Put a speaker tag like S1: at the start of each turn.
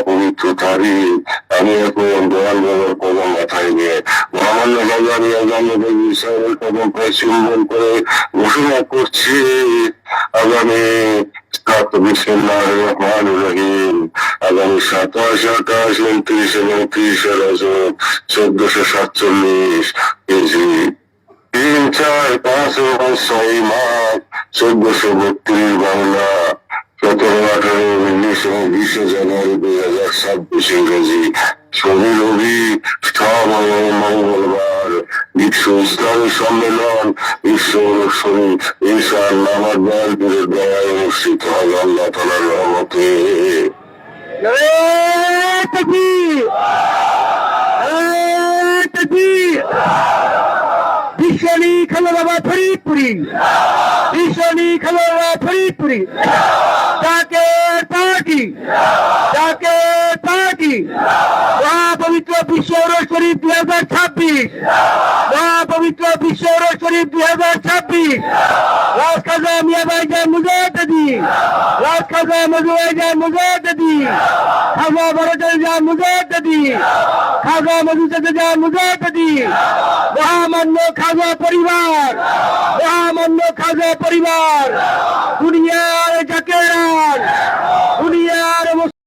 S1: মহাপবিত্র আমি এখন দয়াল বাবার কদম মাথায় নিয়ে মহামান্য বাবা নিয়ে জন্মদেব ইসরায়েলের কদম পায়ে চুম্বন করে ঘোষণা করছি। আগামী আগামী সাতাশ আঠাশ উনত্রিশ এবং তিরিশে রজব চোদ্দশো সাতচল্লিশ কেজি। তিন, চার, পাঁচ এবং ছয় মাস চোদ্দশো বত্রিশ বাংলা। সতেরো, আঠারো উনিশ এবং বিশে জানুয়ারি দুই হাজার ছাব্বিশ ইংরেজি শনি রবি মঙ্গলবার। বিশ্ব ইসলামী সম্মেলন, বিশ্ব অনুসরী আমার দয়ালপুরের দয়ায় অনুষ্ঠিত হবে আল্লাহ তালার রহমতে।
S2: বিশ্বনী খেলো ফরিদপুরি, বিশ্বনী খেলো ফরিদপুরি ডাকে পার্টি ডাকে পার্টি মহাপবিত্র বিশ্ব শরীফ দুই হাজার ছাব্বিশ। মহাপবিত্র বিশ্ব শরীফ দুই হাজার ছাব্বিশ। রাজ খাজা মিয়া ভাইজান মুজাদ্দি রাজ খাজা মজু ভাইজান মুজাদ্দি খাজা বড়জান জান মুজাদ্দি খাজা মজু জান মুজাদ্দি মহামান্য খাজা পরিবার, মহামান্য খাজা পরিবার দুনিয়ার